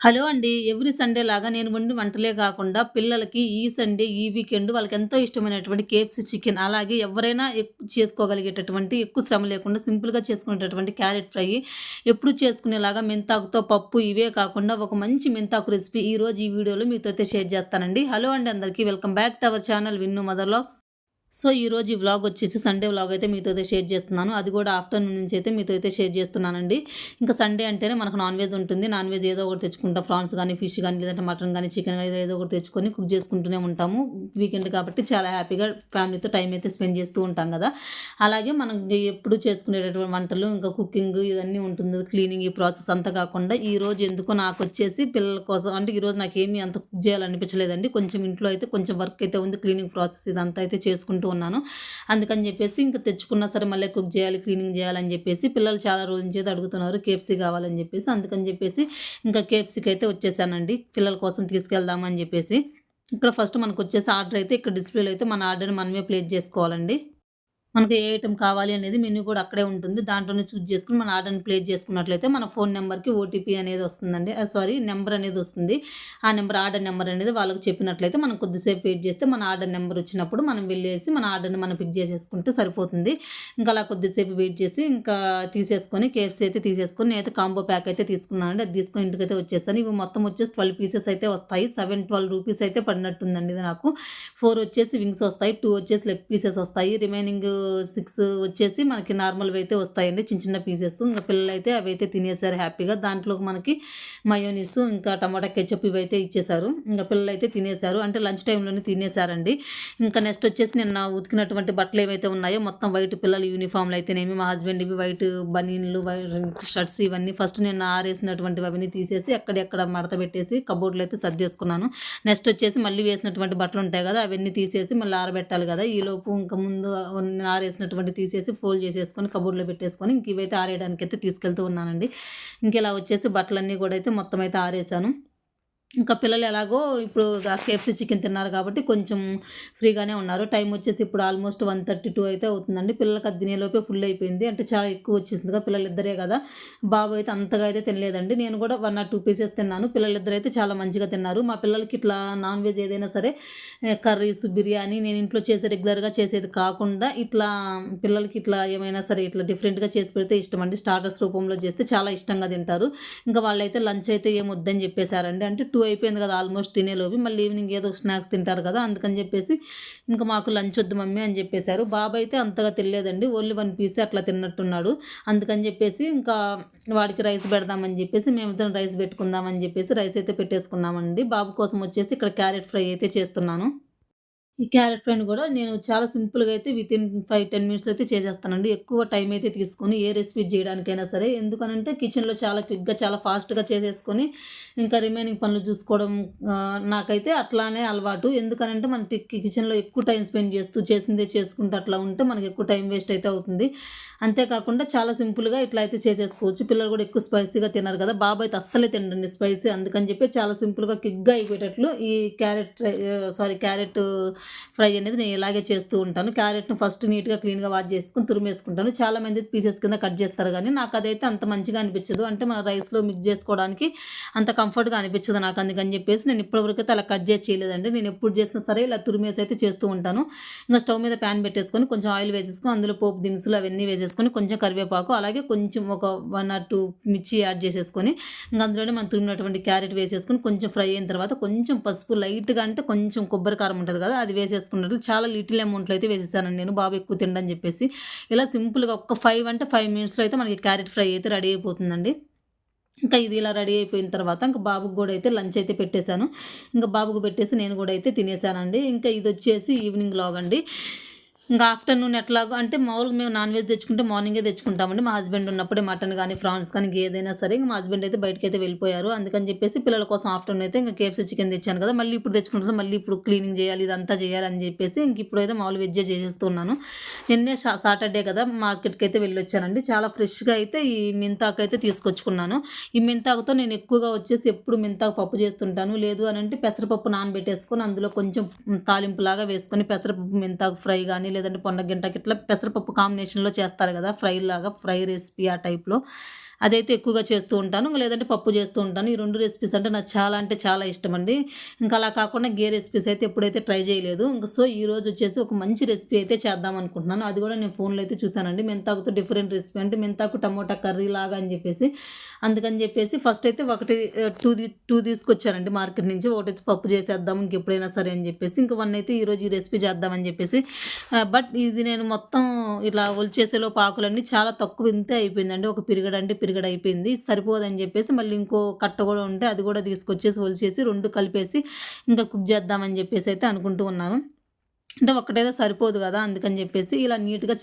Hello అండి. Every Sunday లాగా నేను వండి వంటలే కాకుండా పిల్లలకి ఈ సండే, ఈ వీకెండ్ వాళ్ళకి ఎంతో ఇష్టమైనటువంటి కేఎఫ్‌సీ చికెన్ అలాగే ఎవరైనా చేసుకోగలిగేటటువంటి ఎక్కువ శ్రమ లేకుండా సింపుల్‌గా చేసుకునేటటువంటి క్యారెట్ ఫ్రై ఎప్పుడు చేసుకునేలాగా మెంతాకుతో పప్పు ఇవే కాకుండా ఒక మంచి మెంతాకు రెసిపీ ఈరోజు ఈ వీడియోలో మీతో అయితే షేర్ చేస్తానండి. హలో అండి అందరికీ. Welcome back to our channel Vinnu mother so, ఈరోజు ఈ వ్లాగ్ వచ్చేసి సండే వ్లాగ్ అయితే మీతో అయితే షేర్ చేస్తున్నాను. అది కూడా ఆఫ్టర్‌నూన్ నుంచి అయితే మీతో అయితే షేర్ చేస్తున్నానండి. ఇంకా సండే అంటేనే మనకు నాన్ వెజ్ ఉంటుంది. నాన్ వెజ్ ఏదో ఒకటి తెచ్చుకుంటాం. ఫ్రాన్స్ కానీ ఫిష్ కానీ లేదంటే మటన్ కానీ చికెన్ కానీ ఏదో ఒకటి తెచ్చుకొని కుక్ చేసుకుంటూనే ఉంటాము. వీకెండ్ కాబట్టి చాలా హ్యాపీగా ఫ్యామిలీతో టైం అయితే స్పెండ్ చేస్తూ ఉంటాం కదా! అలాగే మనం ఎప్పుడు చేసుకునేటటువంటి వంటలు ఇంకా కుకింగ్ ఇవన్నీ ఉంటుంది. క్లీనింగ్ ఈ ప్రాసెస్ అంతా కాకుండా ఈరోజు ఎందుకో నాకు వచ్చేసి పిల్లల కోసం అంటే ఈరోజు నాకేమీ అంత కుక్ చేయాలనిపించలేదండి. కొంచెం ఇంట్లో అయితే కొంచెం వర్క్ అయితే ఉంది. క్లీనింగ్ ప్రాసెస్ ఇదంతా అయితే చేసుకుంటూ ఉన్నాను. అందుకని చెప్పేసి ఇంకా తెచ్చుకున్నా సరే మళ్ళీ కుక్ చేయాలి, క్లీనింగ్ చేయాలని చెప్పేసి పిల్లలు చాలా రోజుల నుంచి అడుగుతున్నారు కేఎఫ్‌సీ కావాలని చెప్పేసి. అందుకని చెప్పేసి ఇంకా కేఎఫ్‌సీకి అయితే వచ్చేసానండి. పిల్లల కోసం తీసుకెళ్దామని చెప్పేసి. ఇక్కడ ఫస్ట్ మనకు వచ్చేసి ఆర్డర్ అయితే ఇక్కడ డిస్‌ప్లేలో అయితే మన ఆర్డర్‌ని మనమే ప్లేస్ చేసుకోవాలండి. మనకి ఏ ఐటమ్ కావాలి అనేది మెనూ కూడా అక్కడే ఉంటుంది. దాంట్లోనే చూజ్ చేసుకుని మన ఆర్డర్‌ని ప్లేస్ చేసుకున్నట్లయితే మన ఫోన్ నెంబర్కి ఓటీపీ అనేది వస్తుందండి. సారీ నెంబర్ అనేది వస్తుంది. ఆ నెంబర్ ఆర్డర్ నెంబర్ అనేది వాళ్ళకి చెప్పినట్లయితే మనం కొద్దిసేపు వెయిట్ చేస్తే మన ఆర్డర్ నెంబర్ వచ్చినప్పుడు మనం వెళ్ళేసి మన ఆర్డర్‌ని మనం పిక్ చేసేసుకుంటే సరిపోతుంది. ఇంకా అలా కొద్దిసేపు వెయిట్ చేసి ఇంకా తీసేసుకొని కేఎఫ్‌సీ అయితే తీసేసుకొని నేనైతే కాంబో ప్యాక్ అయితే తీసుకున్నానండి. అది తీసుకొని ఇంటికైతే వచ్చేసాను. ఇవి మొత్తం వచ్చేసి 12 పీసెస్ అయితే వస్తాయి. 7, 12 రూపీస్ అయితే పడినట్టుందండి ఇది నాకు. ఫోర్ వచ్చేసి వింగ్స్ వస్తాయి. టూ వచ్చేసి లెగ్ పీసెస్ వస్తాయి. రిమైనింగ్ సిక్స్ వచ్చేసి మనకి నార్మల్‌వి అయితే వస్తాయండి. చిన్న చిన్న పీసెస్. ఇంకా పిల్లలైతే అయితే తినేసారు హ్యాపీగా. దాంట్లోకి మనకి మయోనీస్ ఇంకా టమాటా కెచప్ ఇవైతే ఇచ్చేసారు. ఇంక పిల్లలైతే తినేసారు. అంటే లంచ్ టైంలోనే తినేసారండి. ఇంకా నెక్స్ట్ వచ్చేసి నిన్న ఉతికినటువంటి బట్టలు ఏవైతే ఉన్నాయో మొత్తం వైట్ పిల్లల యూనిఫార్మ్‌లు అయితేనేమి, మా హస్బెండ్‌వి వైట్ బనీన్‌లు, షర్ట్స్ ఇవన్నీ ఫస్ట్ నిన్న ఆరేసినటువంటివి అవన్నీ తీసేసి ఎక్కడెక్కడ మడత పెట్టేసి కబోర్డ్‌లో అయితే సర్దేసుకున్నాను. నెక్స్ట్ వచ్చేసి మళ్ళీ వేసినటువంటి బట్టలు ఉంటాయి కదా! అవన్నీ తీసేసి మళ్ళీ ఆరబెట్టాలి కదా! ఈలోపు ఇంకా ముందు ఆరేసినటువంటి తీసేసి ఫోల్డ్ చేసేసుకొని కబోర్డ్‌లో పెట్టేసుకొని ఇంక ఇవైతే ఆరేయడానికైతే తీసుకెళ్తూ ఉన్నానండి. ఇంకిలా వచ్చేసి బట్టలన్నీ కూడా అయితే మొత్తం అయితే ఆరేసాను. ఇంకా పిల్లలు ఎలాగో ఇప్పుడు కేఎఫ్‌సీ చికెన్ తిన్నారు కాబట్టి కొంచెం ఫ్రీగానే ఉన్నారు. టైం వచ్చేసి ఇప్పుడు ఆల్మోస్ట్ 1:32 అయితే అవుతుందండి. పిల్లలకి అది తినేలోపే ఫుల్ అయిపోయింది. అంటే చాలా ఎక్కువ వచ్చేసింది కదా! పిల్లలు ఇద్దరే కదా! బాబు అయితే అంతగా అయితే తినలేదండి. నేను కూడా వన్ ఆర్ టూ పీసెస్ తిన్నాను. పిల్లలు ఇద్దరైతే చాలా మంచిగా తిన్నారు. మా పిల్లలకి ఇట్లా నాన్ వెజ్ ఏదైనా సరే కర్రీస్, బిర్యానీ నేను ఇంట్లో చేసే రెగ్యులర్‌గా చేసేది కాకుండా ఇట్లా పిల్లలకి ఇట్లా ఏమైనా సరే ఇట్లా డిఫరెంట్‌గా చేసి పెడితే ఇష్టం అండి స్టార్టర్స్ రూపంలో చేస్తే చాలా ఇష్టంగా తింటారు. ఇంకా వాళ్ళైతే లంచ్ అయితే ఏమొద్దని వద్దని అంటే టూ అయిపోయింది కదా! ఆల్మోస్ట్ తినేలోపు మళ్ళీ ఈవినింగ్ ఏదో స్నాక్స్ తింటారు కదా! అందుకని చెప్పేసి ఇంకా మాకు లంచ్ వద్దు మమ్మీ అని చెప్పేసారు. బాబు అయితే అంతగా తినలేదండి. ఓన్లీ వన్ పీస్ అట్లా తిన్నట్టున్నాడు. అందుకని చెప్పేసి ఇంకా వాడికి రైస్ పెడదామని చెప్పేసి మేమిద్దరం రైస్ పెట్టుకుందామని చెప్పేసి రైస్ అయితే పెట్టేసుకున్నామండి. బాబు కోసం వచ్చేసి ఇక్కడ క్యారెట్ ఫ్రై అయితే చేస్తున్నాను. ఈ క్యారెట్ ఫ్రైని కూడా నేను చాలా సింపుల్‌గా అయితే వితిన్ ఫైవ్ టెన్ మినిట్స్ అయితే చేసేస్తానండి. ఎక్కువ టైం అయితే తీసుకొని ఏ రెసిపీ చేయడానికైనా సరే. ఎందుకనంటే కిచెన్‌లో చాలా క్విక్‌గా చాలా ఫాస్ట్‌గా చేసేసుకొని ఇంకా రిమైనింగ్ పనులు చూసుకోవడం నాకైతే అట్లానే అలవాటు. ఎందుకనంటే మన కిచెన్‌లో ఎక్కువ టైం స్పెండ్ చేస్తూ చేసిందే చేసుకుంటూ అట్లా ఉంటే మనకి ఎక్కువ టైం వేస్ట్ అయితే అవుతుంది. అంతేకాకుండా చాలా సింపుల్‌గా ఇట్లా అయితే చేసేసుకోవచ్చు. పిల్లలు కూడా ఎక్కువ స్పైసీగా తినరు కదా! బాబు అయితే అస్సలే తినండి స్పైసీ. అందుకని చెప్పి చాలా సింపుల్‌గా కిక్గా అయిపోయేటట్లు ఈ carrot fry sorry carrot fry అనేది నేను ఇలాగే చేస్తూ ఉంటాను. క్యారెట్ను ఫస్ట్ నీట్‌గా క్లీన్‌గా వాష్ చేసుకొని తురిమేసుకుంటాను. చాలామంది పీసెస్ కింద కట్ చేస్తారు కానీ నాకు అదైతే అంత మంచిగా అనిపించదు. అంటే మన రైస్‌లో మిక్స్ చేసుకోవడానికి అంత కంఫర్ట్‌గా అనిపించదు నాకు. అందుకని చెప్పేసి నేను ఇప్పటివరకు అయితే అలా కట్ చేసి చేయలేదండి. నేను ఎప్పుడు చేసినా సరే ఇలా తురిమేసి అయితే చేస్తూ ఉంటాను. ఇంకా స్టవ్ మీద ప్యాన్ పెట్టేసుకొని కొంచెం ఆయిల్ వేసేసుకొని అందులో పోపు దినుసులు అవన్నీ వేసేసుకొని కొంచెం కరివేపాకు అలాగే కొంచెం ఒక వన్ ఆర్ టూ మిర్చి యాడ్ చేసేసుకొని ఇంకా అందులోనే మనం తురిమినటువంటి క్యారెట్ వేసేసుకొని కొంచెం ఫ్రై అయిన తర్వాత కొంచెం పసుపు లైట్‌గా అంటే కొంచెం కొబ్బరి కారం ఉంటుంది కదా! అది వేసేసుకున్నట్లు చాలా లిటిల్ అమౌంట్‌లో అయితే వేసేసానండి నేను. బాబు ఎక్కువ తిండని చెప్పేసి. ఇలా సింపుల్‌గా ఒక ఫైవ్ అంటే ఫైవ్ మినిట్స్‌లో అయితే మనకి క్యారెట్ ఫ్రై అయితే రెడీ అయిపోతుందండి. ఇంకా ఇది ఇలా రెడీ అయిపోయిన తర్వాత ఇంకా బాబుకి కూడా అయితే లంచ్ అయితే పెట్టేశాను ఇంకా బాబుకి పెట్టేసి నేను కూడా అయితే తినేసానండి. ఇంకా ఇదొచ్చేసి ఈవినింగ్ లాగండి ఇంకా ఆఫ్టర్‌నూన్ ఎట్లాగో అంటే మామూలుగా మేము నాన్ వెజ్ తెచ్చుకుంటే మార్నింగే తెచ్చుకుంటామండి. మా హస్బెండ్ ఉన్నప్పుడే మటన్ కానీ ఫ్రాన్స్ కానీ ఏదైనా సరే ఇంకా మా హస్బెండ్ అయితే బయటకి అయితే వెళ్ళిపోయారు. అందుకని చెప్పేసి పిల్లల కోసం ఆఫ్టర్‌నూన్ అయితే ఇంకా కేఎఫ్‌సీ చికెన్ తెచ్చాను కదా! మళ్ళీ ఇప్పుడు తెచ్చుకుంటే మళ్ళీ ఇప్పుడు క్లీనింగ్ చేయాలి ఇదంతా చేయాలి అని చెప్పేసి ఇంక ఇప్పుడైతే మామూలు వెజ్జే చేసేస్తున్నాను. నిన్నే సాటర్డే కదా! మార్కెట్కి అయితే వెళ్ళొచ్చానండి. చాలా ఫ్రెష్‌గా అయితే ఈ మెంతాకు అయితే తీసుకొచ్చుకున్నాను. ఈ మెంతాకుతో నేను ఎక్కువగా వచ్చేసి ఎప్పుడు మెంతాకు పప్పు చేస్తుంటాను. లేదు అని అంటే పెసరపప్పు నానబెట్టేసుకొని అందులో కొంచెం తాలింపులాగా వేసుకొని పెసరపప్పు మెంతాకు ఫ్రై కానీ లేదంటే పొన్నగింటకి ఇట్లా పెసరపప్పు కాంబినేషన్‌లో చేస్తారు కదా! ఫ్రై లాగా ఫ్రై రెసిపీ ఆ టైప్‌లో. అదైతే ఎక్కువగా చేస్తూ ఉంటాను. ఇంక లేదంటే పప్పు చేస్తూ ఉంటాను. ఈ రెండు రెసిపీస్ అంటే నాకు చాలా అంటే చాలా ఇష్టమండి. ఇంకా అలా కాకుండా గే రెసిపీస్ అయితే ఎప్పుడైతే ట్రై చేయలేదు. ఇంక సో, ఈరోజు వచ్చేసి ఒక మంచి రెసిపీ అయితే చేద్దాం అనుకుంటున్నాను. అది కూడా నేను ఫోన్‌లో అయితే చూశానండి మెంతాకుతో డిఫరెంట్ రెసిపీ అంటే మెంతాకు టమోటా కర్రీ లాగా అని చెప్పేసి. అందుకని చెప్పేసి ఫస్ట్ అయితే ఒకటి టూ టూ తీసుకొచ్చానండి మార్కెట్ నుంచి. ఒకటి పప్పు చేసేద్దాం ఇంకెప్పుడైనా సరే అని చెప్పేసి. ఇంక వన్ అయితే ఈరోజు ఈ రెసిపీ చేద్దామని చెప్పేసి. బట్ ఇది నేను మొత్తం ఇట్లా ఒలిచేసేలో పాకులన్నీ చాలా తక్కువ ఇంతే అయిపోయిందండి. ఒక పిరిగడ అంటే పిరిగడ అయిపోయింది. సరిపోదని చెప్పేసి మళ్ళీ ఇంకో కట్ట కూడా ఉంటే అది కూడా తీసుకొచ్చేసి ఒలిచేసి రెండు కలిపేసి ఇంకా కుక్ చేద్దామని చెప్పేసి అయితే అనుకుంటూ ఉన్నాను. అంటే ఒక్కటైతే సరిపోదు కదా! అందుకని చెప్పేసి ఇలా నీట్‌గా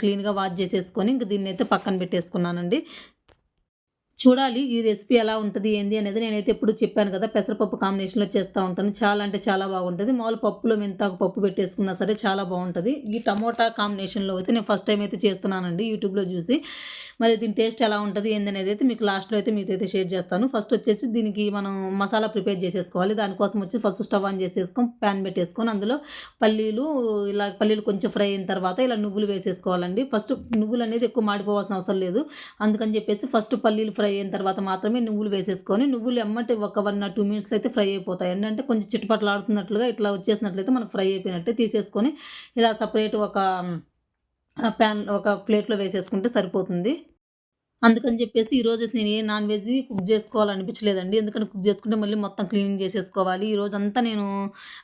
క్లీన్‌గా వాష్ చేసేసుకొని ఇంక దీన్నైతే పక్కన పెట్టేసుకున్నానండి. చూడాలి ఈ రెసిపీ ఎలా ఉంటుంది ఏంది అనేది నేనైతే ఎప్పుడు చెప్పాను కదా! పెసరపప్పు కాంబినేషన్‌లో చేస్తూ ఉంటాను. చాలా అంటే చాలా బాగుంటుంది మామూలు పప్పులో మెంతాకు పప్పు పెట్టేసుకున్నా సరే చాలా బాగుంటుంది ఈ టమోటా కాంబినేషన్‌లో అయితే నేను ఫస్ట్ టైం అయితే చేస్తున్నానండి యూట్యూబ్‌లో చూసి. మరి దీని టేస్ట్ ఎలా ఉంటుంది ఏందనేది అయితే మీకు లాస్ట్‌లో అయితే మీతో అయితే షేర్ చేస్తాను. ఫస్ట్ వచ్చేసి దీనికి మనం మసాలా ప్రిపేర్ చేసేసుకోవాలి. దానికోసం వచ్చి ఫస్ట్ స్టవ్ ఆన్ చేసేసుకొని పాన్ పెట్టేసుకొని అందులో పల్లీలు ఇలా పల్లీలు కొంచెం ఫ్రై అయిన తర్వాత ఇలా నువ్వులు వేసేసుకోవాలండి. ఫస్ట్ నువ్వులు అనేది ఎక్కువ మాడిపోవాల్సిన అవసరం లేదు. అందుకని చెప్పేసి ఫస్ట్ పల్లీలు ఫ్రై అయిన తర్వాత మాత్రమే నువ్వులు వేసేసుకొని నువ్వులు ఎమ్మటే ఒక వన్ టూ మినిట్స్‌లో అయితే ఫ్రై అయిపోతాయండి. అంటే కొంచెం చిటపటలాడుతున్నట్లుగా ఇట్లా వచ్చేసినట్లయితే మనకు ఫ్రై అయిపోయినట్టే తీసేసుకొని ఇలా సపరేట్ ఒక ప్యాన్ పాన్ ఒక ప్లేట్‌లో వేసేసుకుంటే సరిపోతుంది. అందుకని చెప్పేసి ఈరోజు నేను ఏ నాన్ వెజ్ కుక్ చేసుకోవాలనిపించలేదండి. ఎందుకంటే కుక్ చేసుకుంటే మళ్ళీ మొత్తం క్లీనింగ్ చేసేసుకోవాలి. అంతా నేను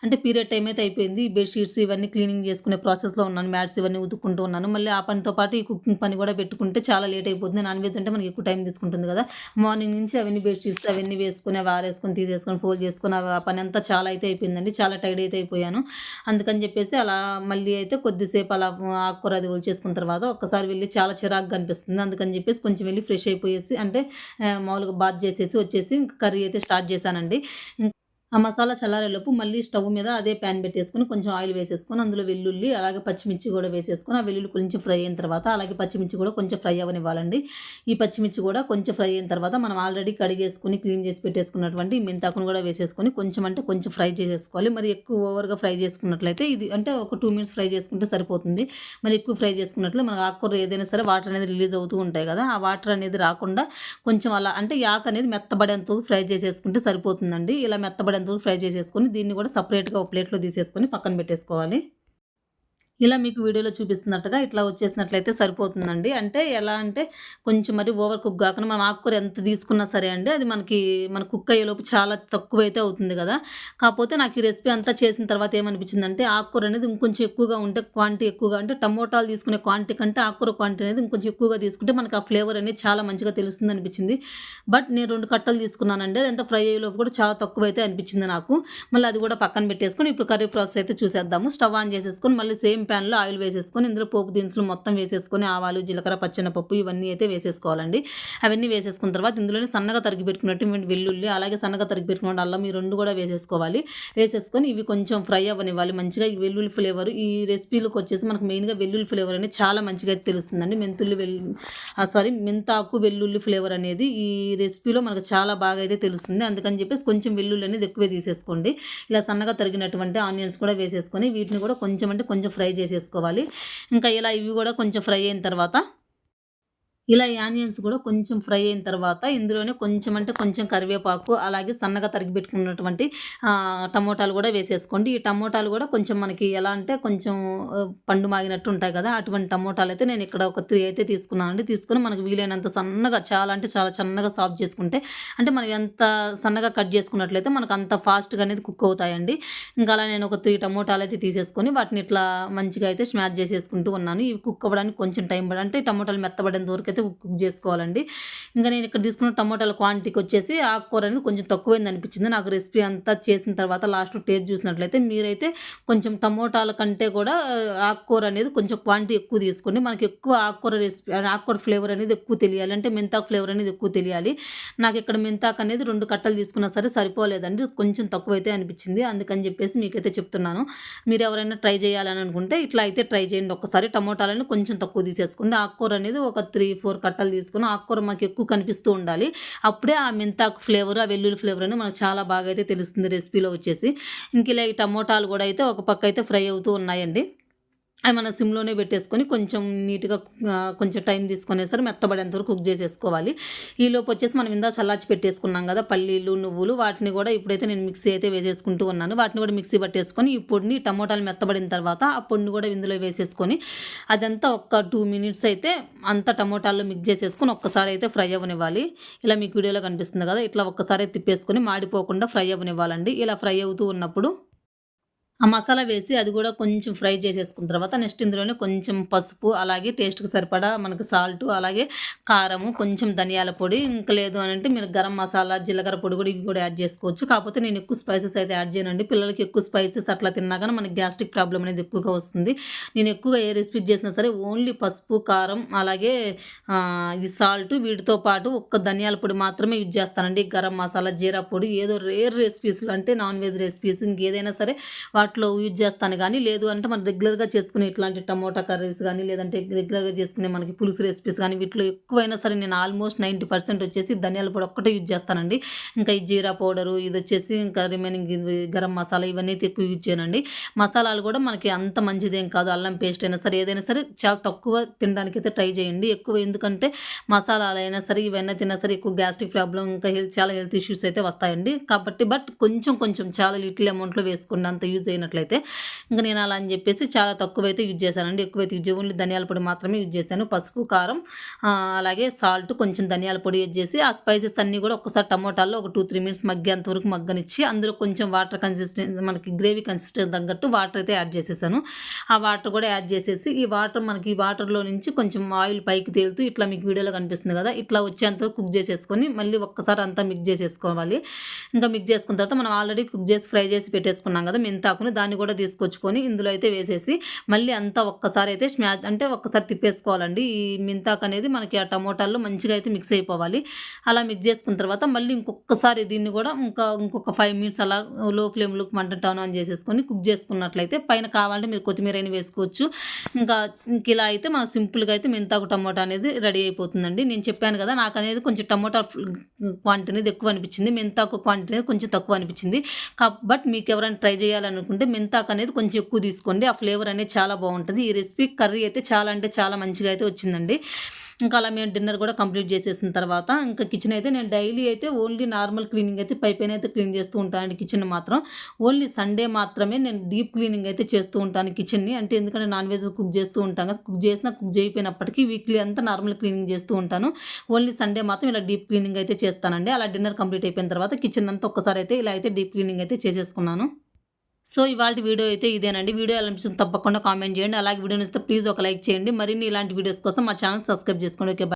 అంటే పీరియడ్ టైం అయితే అయిపోయింది. బెడ్షీట్స్ ఇవన్నీ క్లీనింగ్ చేసుకునే ప్రాసెస్‌లో ఉన్నాను. మ్యాట్స్ ఇవన్నీ ఉతుక్కుంటూ ఉన్నాను. మళ్ళీ ఆ పనితో పాటు ఈ కుకింగ్ పని కూడా పెట్టుకుంటే చాలా లేట్ అయిపోతుంది. నాన్ వెజ్ అంటే మనకి ఎక్కువ టైం తీసుకుంటుంది కదా! మార్నింగ్ నుంచి అవన్నీ బెడ్షీట్స్ అవన్నీ వేసుకొని అవి ఆరేసుకొని తీసేసుకొని ఫోల్డ్ చేసుకుని ఆ పని అంతా చాలా అయితే అయిపోయిందండి. చాలా టైర్డ్ అయితే అయిపోయాను. అందుకని చెప్పేసి అలా మళ్ళీ అయితే కొద్దిసేపు అలా ఆకుకూర అది ఒలిచేసుకున్న తర్వాత ఒక్కసారి వెళ్ళి చాలా చిరాకుగా అనిపిస్తుంది. అందుకని చెప్పేసి కొంచెం వెళ్ళి ఫ్రెష్ అయిపోయేసి అంటే మామూలుగా బాత్ చేసేసి వచ్చేసి కర్రీ అయితే స్టార్ట్ చేశానండి. ఆ మసాలా చల్లారేలోపు మళ్ళీ స్టవ్ మీద అదే ప్యాన్ పెట్టేసుకొని కొంచెం ఆయిల్ వేసేసుకొని అందులో వెల్లుల్లి అలాగే పచ్చిమిర్చి కూడా వేసేసుకొని ఆ వెల్లుల్లి కొంచెం ఫ్రై అయిన తర్వాత అలాగే పచ్చిమిర్చి కూడా కొంచెం ఫ్రై అవ్వనివ్వాలండి. ఈ పచ్చిమిర్చి కూడా కొంచెం ఫ్రై అయిన తర్వాత మనం ఆల్రెడీ కడిగేసుకొని క్లీన్ చేసి పెట్టేసుకున్నటువంటి మెంతాకును కూడా వేసేసుకొని కొంచెం అంటే కొంచెం ఫ్రై చేసేసుకోవాలి. మరి ఎక్కువ ఓవర్‌గా ఫ్రై చేసుకున్నట్లయితే ఇది అంటే ఒక టూ మినిట్స్ ఫ్రై చేసుకుంటే సరిపోతుంది. మరి ఎక్కువ ఫ్రై చేసుకున్నట్లే మనకు ఆకుకూర ఏదైనా సరే వాటర్ అనేది రిలీజ్ అవుతూ ఉంటాయి కదా! ఆ వాటర్ అనేది రాకుండా కొంచెం అలా అంటే యాక్ అనేది మెత్తబడేంత ఫ్రై చేసేసుకుంటే సరిపోతుందండి. ఇలా మెత్తబడేంత వరకు ఫ్రై చేసేసుకొని దీన్ని కూడా సపరేట్గా ఒక ప్లేట్‌లో తీసేసుకొని పక్కన పెట్టేసుకోవాలి. ఇలా మీకు వీడియోలో చూపిస్తున్నట్టుగా ఇట్లా వచ్చేసినట్లయితే సరిపోతుందండి. అంటే ఎలా అంటే కొంచెం మరి ఓవర్ కుక్ కాకుండా మనం ఆకుకూర ఎంత తీసుకున్నా సరే అండి అది మనకి మన కుక్ అయ్యేలోపు చాలా తక్కువైతే అవుతుంది కదా! కాకపోతే నాకు ఈ రెసిపీ అంతా చేసిన తర్వాత ఏమనిపించిందంటే ఆకుకూర అనేది ఇంకొంచెం ఎక్కువగా ఉంటే క్వాంటిటీ ఎక్కువగా అంటే టమోటాలు తీసుకునే క్వాంటిటీ కంటే ఆకుకూర క్వాంటిటీ అనేది ఇంకొంచెం ఎక్కువగా తీసుకుంటే మనకు ఆ ఫ్లేవర్ అనేది చాలా మంచిగా తెలుస్తుంది అనిపించింది. బట్ నేను రెండు కట్టలు తీసుకున్నానండి. అదంతా ఫ్రై అయ్యేలోపు కూడా చాలా తక్కువైతే అనిపించింది నాకు. మళ్ళీ అది కూడా పక్కన పెట్టేసుకొని ఇప్పుడు కర్రీ ప్రాసెస్ అయితే చూసేద్దాము. స్టవ్ ఆన్ చేసేసుకొని మళ్ళీ సేమ్ ప్యాన్లో ఆయిల్ వేసేసుకొని ఇందులో పోపు దినుసులు మొత్తం వేసేసుకొని ఆవాలు, జీలకర్ర, పచ్చెనపప్పు ఇవన్నీ అయితే వేసేసుకోవాలండి. అవన్నీ వేసేసుకున్న తర్వాత ఇందులోనే సన్నగా తరిగి పెట్టుకున్నట్టు వెల్లుల్లి అలాగే సన్నగా తరిగి పెట్టుకున్న అల్లం ఈ రెండు కూడా వేసేసుకోవాలి. వేసేసుకొని ఇవి కొంచెం ఫ్రై అవ్వనివ్వాలి. మంచిగా ఈ వెల్లుల్లి ఫ్లేవర్ ఈ రెసిపీలోకి వచ్చేసి మనకు మెయిన్‌గా వెల్లుల్లి ఫ్లేవర్ అనేది చాలా మంచిగా అయితే తెలుస్తుందండి. మెంతుల్లి వెల్ సారీ మెంతాకు, వెల్లుల్లి ఫ్లేవర్ అనేది ఈ రెసిపీలో మనకు చాలా బాగా అయితే తెలుస్తుంది. అందుకని చెప్పేసి కొంచెం వెల్లుల్లి అనేది ఎక్కువే తీసేసుకోండి. ఇలా సన్నగా తరిగినటువంటి ఆనియన్స్ కూడా వేసేసుకొని వీటిని కూడా కొంచెం అంటే కొంచెం ఫ్రై చేసేసుకోవాలి. ఇంకా ఇలా ఇవి కూడా కొంచెం ఫ్రై అయిన తర్వాత ఇలా యానియన్స్ ఆనియన్స్ కూడా కొంచెం ఫ్రై అయిన తర్వాత ఇందులోనే కొంచెం అంటే కొంచెం కరివేపాకు అలాగే సన్నగా తరిగి పెట్టుకున్నటువంటి టమోటాలు కూడా వేసేసుకోండి. ఈ టమోటాలు కూడా కొంచెం మనకి ఎలా అంటే కొంచెం పండు మాగినట్టు ఉంటాయి కదా! అటువంటి టమోటాలు అయితే నేను ఇక్కడ ఒక త్రీ అయితే తీసుకున్నానండి. తీసుకొని మనకు వీలైనంత సన్నగా చాలా అంటే చాలా సన్నగా సాఫ్ చేసుకుంటే అంటే మనం ఎంత సన్నగా కట్ చేసుకున్నట్లయితే మనకు అంత ఫాస్ట్‌గా అనేది కుక్ అవుతాయండి. ఇంకా అలా నేను ఒక త్రీ టమోటాలు అయితే తీసేసుకొని వాటిని ఇట్లా మంచిగా అయితే స్మాష్ చేసేసుకుంటూ ఉన్నాను. ఇవి కుక్ అవ్వడానికి కొంచెం టైం పడ అంటే టమోటాలు మెత్తబడేంత వరకు అయితే కుక్ చేసుకోవాలండి. ఇంకా నేను ఇక్కడ తీసుకున్న టమోటాల క్వాంటిటీకి వచ్చేసి ఆకుకూర అనేది కొంచెం తక్కువైంది అనిపించింది. నాకు రెసిపీ అంతా చేసిన తర్వాత లాస్ట్ టేస్ట్ చూసినట్లయితే మీరైతే కొంచెం టమోటాల కంటే కూడా ఆకుకూర అనేది కొంచెం క్వాంటిటీ ఎక్కువ తీసుకోండి. మనకి ఎక్కువ ఆకుకూర రెసిపీ ఆకుకూర ఫ్లేవర్ అనేది ఎక్కువ తెలియాలి. అంటే మెంతాకు ఫ్లేవర్ అనేది ఎక్కువ తెలియాలి. నాకు ఇక్కడ మెంతాకు అనేది రెండు కట్టలు తీసుకున్నా సరే సరిపోలేదండి. కొంచెం తక్కువైతే అనిపించింది. అందుకని చెప్పేసి మీకైతే చెప్తున్నాను. మీరు ఎవరైనా ట్రై చేయాలని అనుకుంటే ఇట్లా అయితే ట్రై చేయండి ఒక్కసారి. టమోటాలను కొంచెం తక్కువ తీసేసుకోండి. ఆకుకూర అనేది ఒక త్రీ ఫోర్ కట్టలు తీసుకొని ఆకుకూర మాకు ఎక్కువ కనిపిస్తూ ఉండాలి. అప్పుడే ఆ మెంతాకు ఫ్లేవర్, ఆ వెల్లుల్లి ఫ్లేవర్ అని మనకు చాలా బాగా అయితే తెలుస్తుంది రెసిపీలో వచ్చేసి. ఇంక ఇలా ఈ టమోటాలు కూడా అయితే ఒక పక్క అయితే ఫ్రై అవుతూ ఉన్నాయండి. అవి మన సిమ్లోనే పెట్టేసుకొని కొంచెం నీట్గా కొంచెం టైం తీసుకునేసరి మెత్తబడేంత వరకు కుక్ చేసేసుకోవాలి. ఈ వచ్చేసి మనం ఇందా చల్లార్చి పెట్టేసుకున్నాం కదా పల్లీలు నువ్వులు వాటిని కూడా ఇప్పుడైతే నేను మిక్సీ అయితే వేసేసుకుంటూ ఉన్నాను. వాటిని కూడా మిక్సీ పట్టేసుకొని ఈ పొడిని టమోటాలు మెత్తబడిన తర్వాత ఆ పొడిని కూడా ఇందులో వేసేసుకొని అదంతా ఒక్క టూ మినిట్స్ అయితే అంత టమోటాల్లో మిక్స్ చేసేసుకొని ఒక్కసారి అయితే ఫ్రై అవ్వనివ్వాలి. ఇలా మీకు వీడియోలో కనిపిస్తుంది కదా ఇట్లా ఒక్కసారి తిప్పేసుకొని మాడిపోకుండా ఫ్రై అవ్వనివ్వాలండి. ఇలా ఫ్రై అవుతూ ఉన్నప్పుడు ఆ మసాలా వేసి అది కూడా కొంచెం ఫ్రై చేసేసుకున్న తర్వాత నెక్స్ట్ ఇందులోనే కొంచెం పసుపు అలాగే టేస్ట్కి సరిపడా మనకు సాల్ట్ అలాగే కారము కొంచెం ధనియాల పొడి ఇంకా లేదు అని అంటే మీరు గరం మసాలా జీలకర్ర పొడి కూడా ఇవి కూడా యాడ్ చేసుకోవచ్చు. కాకపోతే నేను ఎక్కువ స్పైసెస్ అయితే యాడ్ చేయనండి. పిల్లలకి ఎక్కువ స్పైసెస్ అట్లా తిన్నా కానీ మనకి గ్యాస్ట్రిక్ ప్రాబ్లం అనేది ఎక్కువగా వస్తుంది. నేను ఎక్కువగా ఏ రెసిపీ చేసినా సరే ఓన్లీ పసుపు కారం అలాగే ఆ, ఈ సాల్ట్ వీటితో పాటు ఒక్క ధనియాల పొడి మాత్రమే యూజ్ చేస్తానండి. గరం మసాలా జీరా పొడి ఏదో రేర్ రెసిపీస్లు అంటే నాన్ వెజ్ రెసిపీస్ ఇంకేదైనా సరే వాటిలో యూజ్ చేస్తాను కానీ లేదు అంటే మనం రెగ్యులర్గా చేసుకునే ఇట్లాంటి టమోటా కర్రీస్ కానీ లేదంటే రెగ్యులర్గా చేసుకునే మనకి పులుసు రెసిపీస్ కానీ వీటిలో ఎక్కువైనా సరే నేను ఆల్మోస్ట్ నైంటీ పర్సెంట్ వచ్చేసి ధనియాల పొడి ఒక్కటే యూజ్ చేస్తానండి. ఇంకా ఈ జీరా పౌడరు ఇది వచ్చేసి ఇంకా రిమైనింగ్ గరం మసాలా ఇవన్నీ అయితే ఎక్కువ యూజ్ చేయనండి. మసాలాలు కూడా మనకి అంత మంచిదేం కాదు. అల్లం పేస్ట్ అయినా సరే ఏదైనా సరే చాలా తక్కువ తినడానికి అయితే ట్రై చేయండి. ఎక్కువ ఎందుకంటే మసాలాలు అయినా సరే ఇవన్నీ తిన్నా సరే ఎక్కువ గ్యాస్ట్రిక్ ప్రాబ్లం ఇంకా హెల్త్ చాలా హెల్త్ ఇష్యూస్ అయితే వస్తాయండి. కాబట్టి బట్ కొంచెం కొంచెం చాలా లిటిల్ అమౌంట్లో వేసుకున్న అంత యూజ్ అయినట్లయితే ఇంకా నేను అలా అని చెప్పేసి చాలా తక్కువ అయితే యూజ్ చేశానండి. ఎక్కువైతే యూజ్ ఓన్లీ ధనియాల పొడి మాత్రమే యూజ్ చేశాను. పసుపు కారం అలాగే సాల్ట్ కొంచెం ధనియాల పొడి యూజ్ చేసి ఆ స్పైసెస్ అన్నీ కూడా ఒకసారి టమోటాల్లో ఒక టూ త్రీ మినిట్స్ మగ్గేంత వరకు మగ్గనిచ్చి అందులో కొంచెం వాటర్ కన్సిస్టెన్సీ మనకి గ్రేవీ కన్సిస్టెన్సీ తగ్గట్టు వాటర్ అయితే యాడ్ చేసేసాను. ఆ వాటర్ కూడా యాడ్ చేసేసి ఈ వాటర్ మనకి ఈ వాటర్లో నుంచి కొంచెం ఆయిల్ పైకి తేలుతూ ఇట్లా మీకు వీడియోలో కనిపిస్తుంది కదా ఇట్లా వచ్చేంత వరకు కుక్ చేసేసుకొని మళ్ళీ ఒక్కసారి అంతా మిక్స్ చేసేసుకోవాలి ఇంకా మిక్స్ చేసుకున్న తర్వాత మనం ఆల్రెడీ కుక్ చేసి ఫ్రై చేసి పెట్టేసుకున్నాం కదా మెంతాకుని దాన్ని కూడా తీసుకొచ్చుకొని ఇందులో అయితే వేసేసి మళ్ళీ అంతా ఒక్కసారి అయితే స్మాష్ అంటే ఒక్కసారి తిప్పేసుకోవాలండి. ఈ మింతాకు అనేది మనకి ఆ టమోటాల్లో మంచిగా అయితే మిక్స్ అయిపోవాలి. అలా మిక్స్ చేసుకున్న తర్వాత మళ్ళీ ఇంకొకసారి దీన్ని కూడా ఇంకా ఇంకొక ఫైవ్ మినిట్స్ అలా లో ఫ్లేమ్లో మంట టర్న్ ఆన్ చేసేసుకొని కుక్ చేసుకున్నట్లయితే పైన కావాలంటే మీరు కొత్తిమీర అయినా వేసుకోవచ్చు. ఇంకా ఇంక ఇలా అయితే మనకు సింపుల్గా అయితే మెంతాకు టమోటా అనేది రెడీ అయిపోతుందండి. నేను చెప్పాను కదా నాకు అనేది కొంచెం టమోటా క్వాంటిటీ అనేది ఎక్కువ అనిపించింది. మెంతాకు క్వాంటిటీ అనేది కొంచెం తక్కువ అనిపించింది. బట్ మీకు ఎవరైనా ట్రై చేయాలనుకుంటే మెంతాకు అనేది కొంచెం ఎక్కువ తీసుకోండి. ఆ ఫ్లేవర్ అనేది చాలా బాగుంటుంది. ఈ రెసిపీ కర్రీ అయితే చాలా అంటే చాలా మంచిగా అయితే వచ్చిందండి. ఇంకా అలా మేము డిన్నర్ కూడా కంప్లీట్ చేసేసిన తర్వాత ఇంకా కిచెన్ అయితే నేను డైలీ అయితే ఓన్లీ నార్మల్ క్లీనింగ్ అయితే పై పైన అయితే క్లీన్ చేస్తూ ఉంటానండి కిచెన్ మాత్రం. ఓన్లీ సండే మాత్రమే నేను డీప్ క్లీనింగ్ అయితే చేస్తూ ఉంటాను కిచెన్ని. అంటే ఎందుకంటే నాన్ వెజ్ కుక్ చేస్తూ ఉంటాను కదా కుక్ చేసినా కుక్ చేయకపోయినప్పటికీ వీక్లీ అంతా నార్మల్ క్లీనింగ్ చేస్తూ ఉంటాను. ఓన్లీ సండే మాత్రం ఇలా డీప్ క్లీనింగ్ అయితే చేస్తానండి. అలా డిన్నర్ కంప్లీట్ అయిపోయిన తర్వాత కిచెన్ అంతా ఒక్కసారి అయితే ఇలా అయితే డీప్ క్లీనింగ్ అయితే చేసేసుకున్నాను. సో ఇవాళ వీడియో అయితే ఇదేనండి. వీడియో ఎలా అనిపిస్తుంది తప్పకుండా కామెంట్ చేయండి. అలాగే వీడియో నచ్చితే ప్లీజ్ ఒక లైక్ చేయండి. మరిన్ని ఇలాంటి వీడియోస్ కోసం మా ఛానల్ సబ్స్క్రైబ్ చేసుకోండి. ఓకే